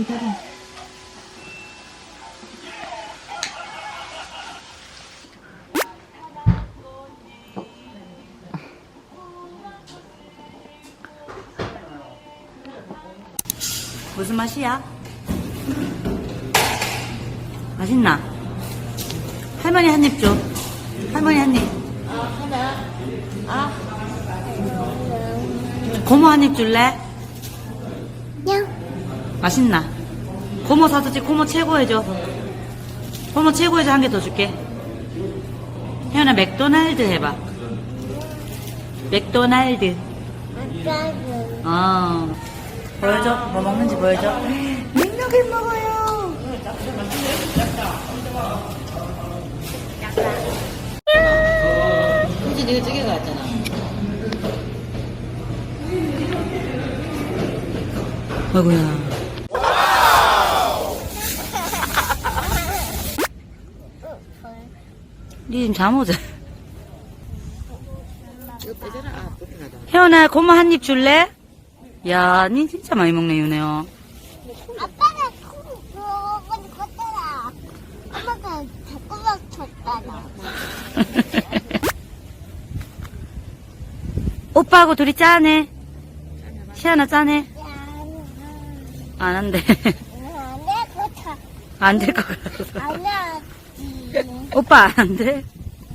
기다려. 무슨 맛이야? 맛있나? 할머니 한 입 줘. 할머니 한 입. 고모 한 입 줄래? 냥. 맛있나? 고모 사줬지? 고모 최고 해줘. 고모 최고 해줘 한 개 더 줄게. 혜연아 맥도날드 해봐. 맥도날드. 아빠는 어. 보여줘. 뭐 먹는지 보여줘. 냉면을 먹어요. 굳이 네가 저기 갔잖아. 아이고야. 니 지금 잠 오자. 이거 빼잖아. 아. 혜연아 고모 한입 줄래? 야, 니 진짜 많이 먹네 유네요. 아빠가 콩 걷잖아. 엄마가 자꾸만 쳤잖아. 오빠하고 둘이 짜네. 시아나 짜네. 안 한대. 안돼 그렇다. 안될것 같아서. 안 하지. 오빠 안 돼?